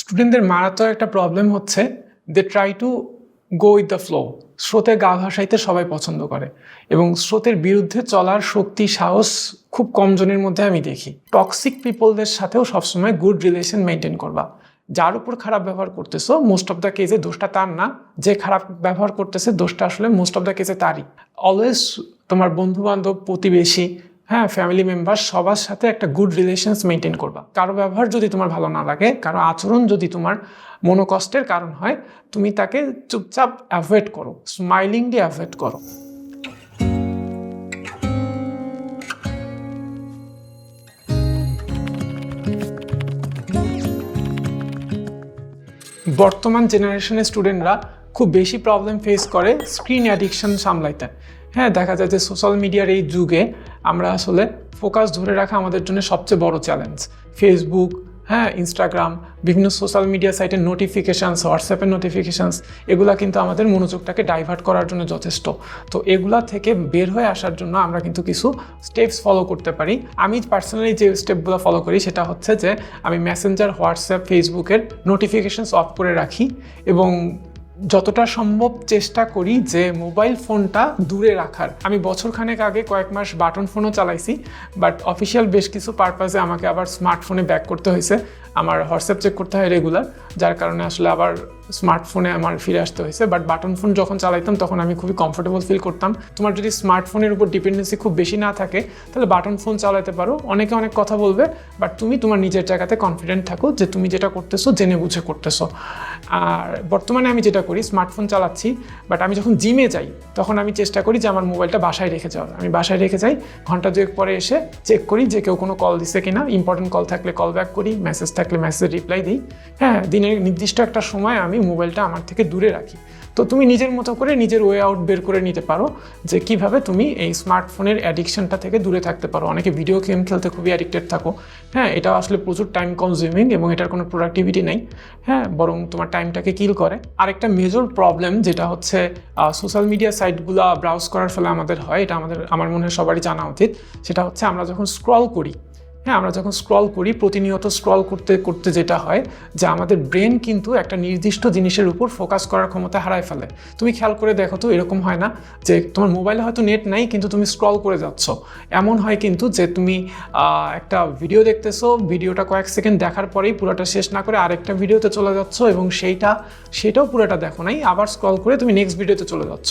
স্টুডেন্টদের মারাত্মক একটা প্রবলেম হচ্ছে they try to go with the flow স্রোতে গা ভাসাইতে সবাই পছন্দ করে এবং স্রোতের বিরুদ্ধে চলার শক্তি, সাহস খুব কম জনের মধ্যে আমি দেখি। টক্সিক পিপলদের সাথেও সবসময় গুড রিলেশন মেনটেন করবা। যার উপর খারাপ ব্যবহার করতেছো মোস্ট অফ দ্য কেসে দোষটা তার না। যে খারাপ ব্যবহার করতেছে, দোষটা আসলে মোস্ট অফ দ্য কেসে তারই। অলওয়েজ তোমার বন্ধু বান্ধব প্রতিবেশী হ্যাঁ ফ্যামিলি মেম্বার সবার সাথে একটা গুড রিলেশনস মেনটেন করবা। কারও ব্যবহার যদি তোমার ভালো না লাগে, কারও আচরণ যদি তোমার মনোকষ্টের কারণ হয়, তুমি তাকে চুপচাপ অ্যাভয়েড করো স্মাইলিংলি অ্যাভয়েড করো। বর্তমান জেনারেশনের স্টুডেন্টরা খুব বেশি প্রবলেম ফেস করে স্ক্রিন অ্যাডিকশন সামলাইতে। হ্যাঁ দেখা যায় যে সোশ্যাল মিডিয়ার এই যুগে আমরা আসলে ফোকাস ধরে রাখা আমাদের জন্য সবচেয়ে বড় চ্যালেঞ্জ ফেসবুক হ্যাঁ ইনস্টাগ্রাম বিভিন্ন সোশ্যাল মিডিয়া সাইটের নোটিফিকেশানস হোয়াটসঅ্যাপের নোটিফিকেশানস এগুলো কিন্তু আমাদের মনোযোগটাকে ডাইভার্ট করার জন্য যথেষ্ট। তো এগুলা থেকে বের হয়ে আসার জন্য আমরা কিন্তু কিছু স্টেপস ফলো করতে পারি। আমি পার্সোনালি যে স্টেপগুলো ফলো করি সেটা হচ্ছে যে, আমি মেসেঞ্জার হোয়াটসঅ্যাপ ফেসবুকের নোটিফিকেশানস অফ করে রাখি এবং যতটা সম্ভব চেষ্টা করি যে মোবাইল ফোনটা দূরে রাখার। আমি বছরখানেক আগে কয়েক মাস বাটন ফোনও চালাইছি, বাট অফিসিয়াল বেশ কিছু পারপাসে আমাকে আবার স্মার্টফোনে ব্যাক করতে হয়েছে। আমার হোয়াটসঅ্যাপ চেক করতে হয় রেগুলার যার কারণে আসলে আবার স্মার্টফোনে আমার ফিরে আসতে হয়েছে। বাট বাটন ফোন যখন চালাইতাম, তখন আমি খুবই কমফোর্টেবল ফিল করতাম। তোমার যদি স্মার্টফোনের উপর ডিপেন্ডেন্সি খুব বেশি না থাকে, তাহলে বাটন ফোন চালাতে পারো। অনেকে অনেক কথা বলবে বাট তুমি তোমার নিজের জায়গাতে কনফিডেন্ট থাকো যে তুমি যেটা করতেছো, জেনে বুঝে করতেছো। আর বর্তমানে আমি যেটা করি স্মার্টফোন চালাচ্ছি বাট আমি যখন জিমে যাই, তখন আমি চেষ্টা করি যে আমার মোবাইলটা বাসায় রেখে যাওয়ার। আমি বাসায় রেখে যাই, ঘণ্টা দুয়েক পরে এসে চেক করি যে কেউ কোনো কল দিছে কিনা। ইম্পর্টেন্ট কল থাকলে কল ব্যাক করি মেসেজ থাকলে মেসেজ রিপ্লাই দিই। হ্যাঁ দিনের নির্দিষ্ট একটা সময় আমি মোবাইলটা আমার থেকে দূরে রাখি। তো তুমি নিজের মতো করে নিজের ওয়ে আউট বের করে নিতে পারো যে কীভাবে তুমি এই স্মার্টফোনের অ্যাডিকশনটা থেকে দূরে থাকতে পারো। অনেকে ভিডিও গেম খেলতে খুবই অ্যাডিক্টেড থাকো। হ্যাঁ এটা আসলে প্রচুর টাইম কনজিউমিং এবং এটার কোনো প্রোডাক্টিভিটি নেই। হ্যাঁ বরং তোমার টাইমটাকে কিল করে। আরেকটা মেজর প্রবলেম যেটা হচ্ছে সোশ্যাল মিডিয়া সাইটগুলো ব্রাউজ করার ফলে আমাদের হয়, এটা আমাদের, আমার মনে হয় সবারই জানা উচিত। সেটা হচ্ছে আমরা যখন স্ক্রল করি হ্যাঁ আমরা যখন স্ক্রল করি, প্রতিনিয়ত স্ক্রল করতে করতে যেটা হয় যে আমাদের ব্রেন কিন্তু একটা নির্দিষ্ট জিনিসের উপর ফোকাস করার ক্ষমতা হারায় ফেলে। তুমি খেয়াল করে দেখো তো, এরকম হয় না যে তোমার মোবাইলে হয়তো নেট নাই, কিন্তু তুমি স্ক্রল করে যাচ্ছ। এমন হয় কিন্তু যে তুমি একটা ভিডিও দেখতেছো ভিডিওটা কয়েক সেকেন্ড দেখার পরেই পুরোটা শেষ না করে আরেকটা ভিডিওতে চলে যাচ্ছ এবং সেইটা, সেটাও পুরোটা দেখো নাই, আবার স্ক্রল করে তুমি নেক্সট ভিডিওতে চলে যাচ্ছ।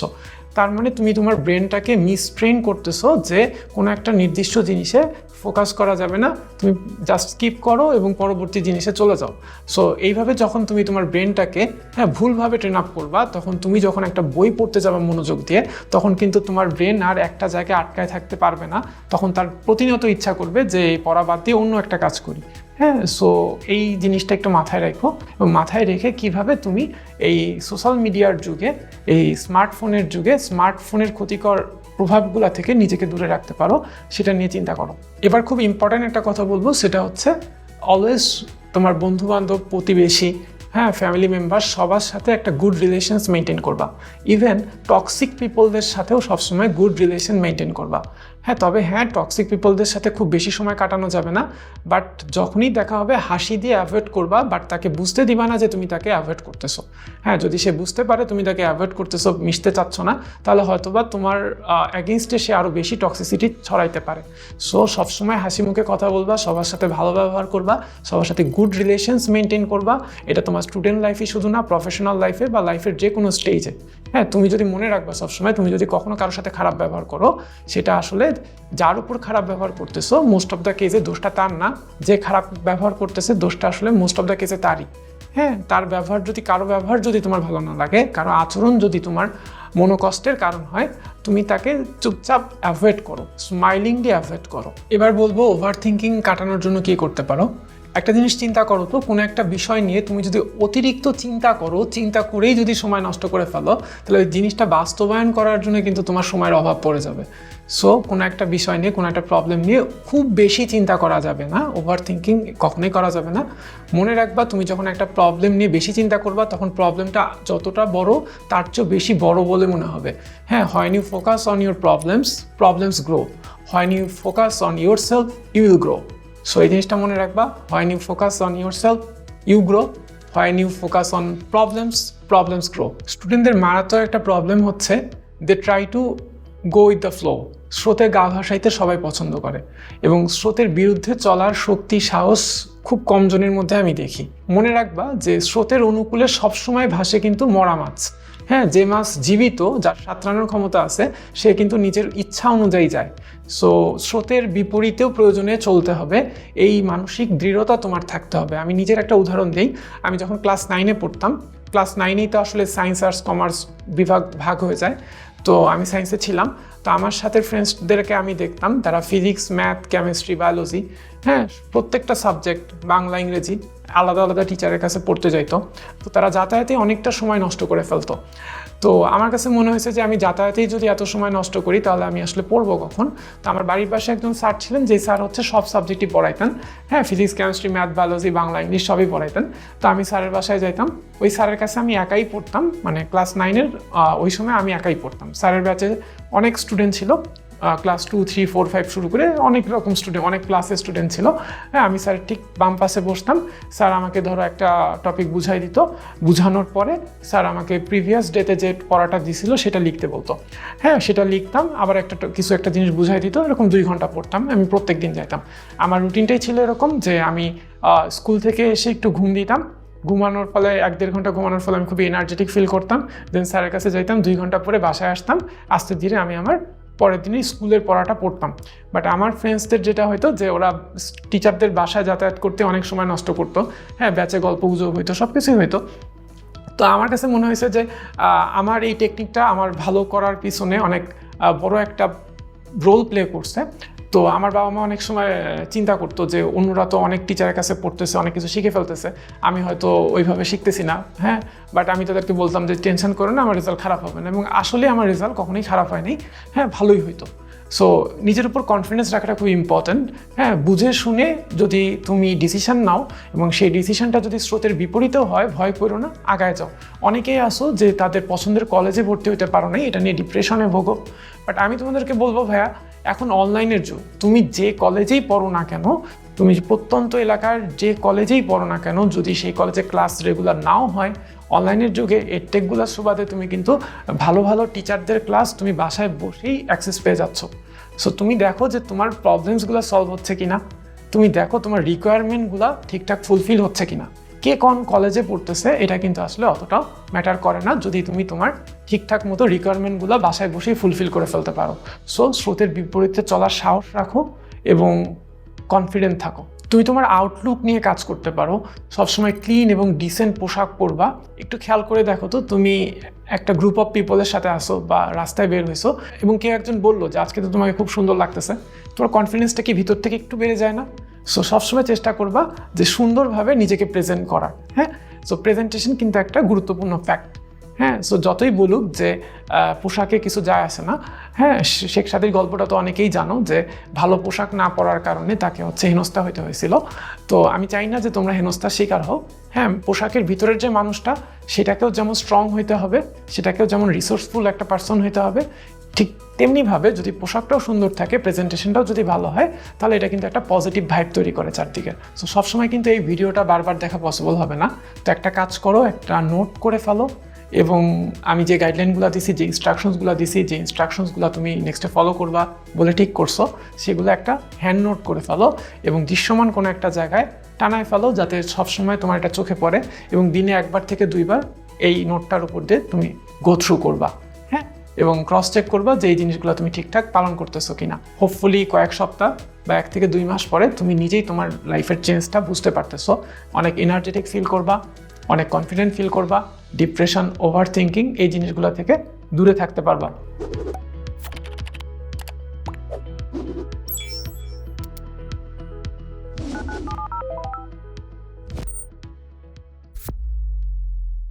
তার মানে তুমি তোমার ব্রেনটাকে মিসট্রেন করতেছো যে কোনো একটা নির্দিষ্ট জিনিসে ফোকাস করা যাবে না, তুমি জাস্ট স্কিপ করো এবং পরবর্তী জিনিসে চলে যাও। সো এইভাবে যখন তুমি তোমার ব্রেনটাকে হ্যাঁ ভুলভাবে ট্রেন আপ করবা, তখন তুমি যখন একটা বই পড়তে যাবে মনোযোগ দিয়ে, তখন কিন্তু তোমার ব্রেন আর একটা জায়গায় আটকায় থাকতে পারবে না। তখন তার প্রতিনিয়ত ইচ্ছা করবে যে পড়া বাদ দিয়ে অন্য একটা কাজ করি। হ্যাঁ সো এই জিনিসটা একটু মাথায় রাখো। এবং মাথায় রেখে কীভাবে তুমি এই সোশ্যাল মিডিয়ার যুগে, এই স্মার্টফোনের যুগে স্মার্টফোনের ক্ষতিকর প্রভাবগুলো থেকে নিজেকে দূরে রাখতে পারো, সেটা নিয়ে চিন্তা করো। এবার খুব ইম্পর্ট্যান্ট একটা কথা বলব, সেটা হচ্ছে অলওয়েজ তোমার বন্ধু বান্ধব প্রতিবেশী হ্যাঁ ফ্যামিলি মেম্বার সবার সাথে একটা গুড রিলেশনস মেনটেন করবা। ইভেন টক্সিক পিপলদের সাথেও সবসময় গুড রিলেশন মেনটেন করবা। হ্যাঁ তবে হ্যাঁ টক্সিক পিপলদের সাথে খুব বেশি সময় কাটানো যাবে না। বাট যখনই দেখা হবে, হাসি দিয়ে অ্যাভয়েড করবা বাট তাকে বুঝতে দিবা না যে তুমি তাকে অ্যাভয়েড করতেছো। হ্যাঁ যদি সে বুঝতে পারে তুমি তাকে অ্যাভয়েড করতেছো, মিশতে চাচ্ছ না, তাহলে হয়তোবা তোমার অ্যাগেনস্টে সে আরও বেশি টক্সিসিটি ছড়াইতে পারে। সো সবসময় হাসি মুখে কথা বলবা, সবার সাথে ভালো ব্যবহার করবা, সবার সাথে গুড রিলেশনস মেনটেন করবা। এটা তোমার স্টুডেন্ট লাইফে শুধু না প্রফেশনাল লাইফে বা লাইফের যে কোনো স্টেজে হ্যাঁ তুমি যদি মনে রাখবা সবসময়, তুমি যদি কখনো কারোর সাথে খারাপ ব্যবহার করো, সেটা আসলে যার উপর খারাপ ব্যবহার করতেছো মোস্ট অফ দ্য কেসে দোষটা তার না। যে খারাপ ব্যবহার করতেছে, দোষটা আসলে মোস্ট অফ দ্য কেসে তারই। হ্যাঁ তার ব্যবহার যদি, কারও ব্যবহার যদি তোমার ভালো না লাগে, কারও আচরণ যদি তোমার মনোকষ্টের কারণ হয়, তুমি তাকে চুপচাপ অ্যাভয়েড করো স্মাইলিংলি অ্যাভয়েড করো। এবার বলব ওভার থিঙ্কিং কাটানোর জন্য কি করতে পারো? একটা জিনিস চিন্তা করো তো, কোনো একটা বিষয় নিয়ে তুমি যদি অতিরিক্ত চিন্তা করো, চিন্তা করেই যদি সময় নষ্ট করে ফেলো, তাহলে ওই জিনিসটা বাস্তবায়ন করার জন্য কিন্তু তোমার সময়ের অভাব পড়ে যাবে। সো কোনো একটা বিষয় নিয়ে, কোনো একটা প্রবলেম নিয়ে খুব বেশি চিন্তা করা যাবে না ওভার থিঙ্কিং কখনোই করা যাবে না। মনে রাখবা, তুমি যখন একটা প্রবলেম নিয়ে বেশি চিন্তা করবা, তখন প্রবলেমটা যতটা বড়, তার চেয়েও বেশি বড় বলে মনে হবে। হ্যাঁ হয় you focus on your problems problems grow হয় you focus on your self you will grow so এই জিনিসটা মনে রাখবা হয় you focus on your self you grow when you focus on problems problems grow স্টুডেন্টদের মারাত্মক একটা প্রবলেম হচ্ছে they try to go with the flow স্রোতে গা ভাসাইতে সবাই পছন্দ করে এবং স্রোতের বিরুদ্ধে চলার শক্তি, সাহস খুব কম জনের মধ্যে আমি দেখি। মনে রাখবা যে স্রোতের অনুকূলে সবসময় ভাসে কিন্তু মরা মাছ। হ্যাঁ যে মাছ জীবিত, যার সাঁতরানোর ক্ষমতা আছে, সে কিন্তু নিজের ইচ্ছা অনুযায়ী যায়। সো স্রোতের বিপরীতেও প্রয়োজনে চলতে হবে। এই মানসিক দৃঢ়তা তোমার থাকতে হবে। আমি নিজের একটা উদাহরণ দিই। আমি যখন ক্লাস নাইনে পড়তাম, ক্লাস নাইনেই তো আসলে সায়েন্স আর্টস কমার্স বিভাগ ভাগ হয়ে যায়। তো আমি সায়েন্সে ছিলাম। তো আমার সাথে ফ্রেন্ডসদেরকে আমি দেখতাম। তারা ফিজিক্স ম্যাথ কেমিস্ট্রি বায়োলজি হ্যাঁ প্রত্যেকটা সাবজেক্ট বাংলা, ইংরেজি। আলাদা আলাদা টিচারের কাছে পড়তে যাইতো। তো তারা যাতায়াতে অনেকটা সময় নষ্ট করে ফেলতো। তো আমার কাছে মনে হয়েছে যে আমি যাতায়াতেই যদি এত সময় নষ্ট করি, তাহলে আমি আসলে পড়ব কখন? তো আমার বাড়ির পাশে একজন স্যার ছিলেন, যেই স্যার হচ্ছে সব সাবজেক্টই পড়াইতেন। হ্যাঁ physics chemistry math biology Bangla English সবই পড়াইতেন। তো আমি স্যারের বাসায় যাইতাম। ওই স্যারের কাছে আমি একাই পড়তাম। মানে ক্লাস নাইনের ওই সময় আমি একাই পড়তাম। স্যারের ব্যাচে অনেক স্টুডেন্ট ছিল। Class two three four five শুরু করে অনেক রকম স্টুডেন্ট অনেক ক্লাসের স্টুডেন্ট ছিল। হ্যাঁ আমি স্যার ঠিক বাম পাশে বসতাম। স্যার আমাকে ধরো একটা টপিক বুঝাই দিত। বুঝানোর পরে স্যার আমাকে প্রিভিয়াস ডেতে যে পড়াটা দিছিল, সেটা লিখতে বলতো। হ্যাঁ সেটা লিখতাম, আবার একটা কিছু একটা জিনিস বুঝাই দিত, এরকম দুই ঘণ্টা পড়তাম, আমি প্রত্যেক দিন যাইতাম। আমার রুটিনটাই ছিল এরকম যে আমি স্কুল থেকে এসে একটু ঘুম দিতাম। ঘুমানোর ফলে, এক দেড় ঘণ্টা ঘুমানোর ফলে আমি খুবই এনার্জেটিক ফিল করতাম। দেন স্যারের কাছে যাইতাম, দুই ঘণ্টা পরে বাসায় আসতাম। আস্তে ধীরে আমি আমার পরের দিনই স্কুলের পড়াটা পড়তাম। বাট আমার ফ্রেন্ডসদের যেটা হতো যে ওরা টিচারদের বাসায় যাতায়াত করতে অনেক সময় নষ্ট করতো। হ্যাঁ ব্যাচে গল্প গুজব হইতো সব কিছুই হইতো। তো আমার কাছে মনে হয়েছে যে আমার এই টেকনিকটা আমার ভালো করার পিছনে অনেক বড় একটা রোল প্লে করছে। তো আমার বাবা মা অনেক সময় চিন্তা করতো যে অন্যরা তো অনেক টিচারের কাছে পড়তেছে, অনেক কিছু শিখে ফেলতেছে। আমি হয়তো ওইভাবে শিখতেছি না হ্যাঁ? বাট আমি তাদেরকে বলতাম যে, টেনশন করো না, আমার রেজাল্ট খারাপ হবে না। এবং আসলে আমার রেজাল্ট কখনোই খারাপ হয়নি হ্যাঁ? ভালোই হইতো। সো নিজের উপর কনফিডেন্স রাখাটা খুব ইম্পর্ট্যান্ট হ্যাঁ? বুঝে শুনে যদি তুমি ডিসিশন নাও এবং সেই ডিসিশনটা যদি স্রোতের বিপরীতেও হয়, ভয় করো না, আগায় যাও। অনেকেই আসো যে তাদের পছন্দের কলেজে ভর্তি হতে পারো না এটা নিয়ে ডিপ্রেশনে ভোগো। বাট আমি তোমাদেরকে বলব ভাইয়া এখন অনলাইনের যুগ। তুমি যে কলেজেই পড়ো না কেন, তুমি প্রত্যন্ত এলাকার যে কলেজেই পড়ো না কেন, যদি সেই কলেজে ক্লাস রেগুলার নাও হয় অনলাইনের যুগে এডটেকগুলোর সুবাদে তুমি কিন্তু ভালো ভালো টিচারদের ক্লাস তুমি বাসায় বসেই অ্যাক্সেস পেয়ে যাচ্ছ। সো তুমি দেখো যে তোমার প্রবলেমসগুলো সলভ হচ্ছে কিনা, তুমি দেখো তোমার রিকোয়ারমেন্টগুলো ঠিকঠাক ফুলফিল হচ্ছে কিনা। কে কোন কলেজে পড়তেছে, এটা কিন্তু আসলে অতটাও ম্যাটার করে না যদি তুমি তোমার ঠিকঠাক মতো রিকোয়ারমেন্টগুলো বাসায় বসেই ফুলফিল করে ফেলতে পারো। সো স্রোতের বিপরীতে চলার সাহস রাখো এবং কনফিডেন্ট থাকো। তুমি তোমার আউটলুক নিয়ে কাজ করতে পারো, সবসময় ক্লিন এবং ডিসেন্ট পোশাক পরবা। একটু খেয়াল করে দেখো তো, তুমি একটা গ্রুপ অফ পিপলের সাথে আসো বা রাস্তায় বের হয়েছো এবং কেউ একজন বলল যে, আজকে তো তোমাকে খুব সুন্দর লাগতেছে। তোমার কনফিডেন্সটা কি ভিতর থেকে একটু বেড়ে যায় না? সো সবসময় চেষ্টা করবা যে সুন্দরভাবে নিজেকে প্রেজেন্ট করার হ্যাঁ? সো প্রেজেন্টেশন কিন্তু একটা গুরুত্বপূর্ণ ফ্যাক্ট হ্যাঁ? সো যতই বলুক যে পোশাকে কিছু যায় আসে না হ্যাঁ? শেখ সাদির গল্পটা তো অনেকেই জানো যে, ভালো পোশাক না পরার কারণে তাকে হচ্ছে হেনস্থা হইতে হয়েছিল। তো, আমি চাই না যে তোমরা হেনস্থার শিকার হও হ্যাঁ? পোশাকের ভিতরের যে মানুষটা, সেটাকেও যেমন স্ট্রং হইতে হবে, সেটাকেও যেমন রিসোর্সফুল একটা পার্সন হইতে হবে ঠিক তেমনিভাবে যদি পোশাকটাও সুন্দর থাকে প্রেজেন্টেশনটাও যদি ভালো হয়, তাহলে এটা কিন্তু একটা পজিটিভ ভাইব তৈরি করে চারদিকে। সো সবসময় কিন্তু এই ভিডিওটা বারবার দেখা পসিবল হবে না। তো একটা কাজ করো, একটা নোট করে ফেলো এবং আমি যে গাইডলাইনগুলো দিছি, যে ইনস্ট্রাকশনসগুলো দিছি, যে ইনস্ট্রাকশনসগুলো তুমি নেক্সটে ফলো করবা বলে ঠিক করছ, সেগুলো একটা হ্যান্ড নোট করে ফেলো এবং দৃশ্যমান কোনো একটা জায়গায় টানায় ফেলো যাতে সবসময় তোমার এটা চোখে পড়ে এবং দিনে একবার থেকে দুইবার এই নোটটার উপর দিয়ে তুমি গো থ্রু করবা। এবং ক্রস চেক করবা যে এই জিনিসগুলো তুমি ঠিকঠাক পালন করতেছো কিনা। হোপফুলি কয়েক সপ্তাহ বা এক থেকে দুই মাস পরে তুমি নিজেই তোমার লাইফের চেঞ্জটা বুঝতে পারতেছো। অনেক এনার্জেটিক ফিল করবা, অনেক কনফিডেন্ট ফিল করবা ডিপ্রেশন ওভার থিঙ্কিং এই জিনিসগুলো থেকে দূরে থাকতে পারবা।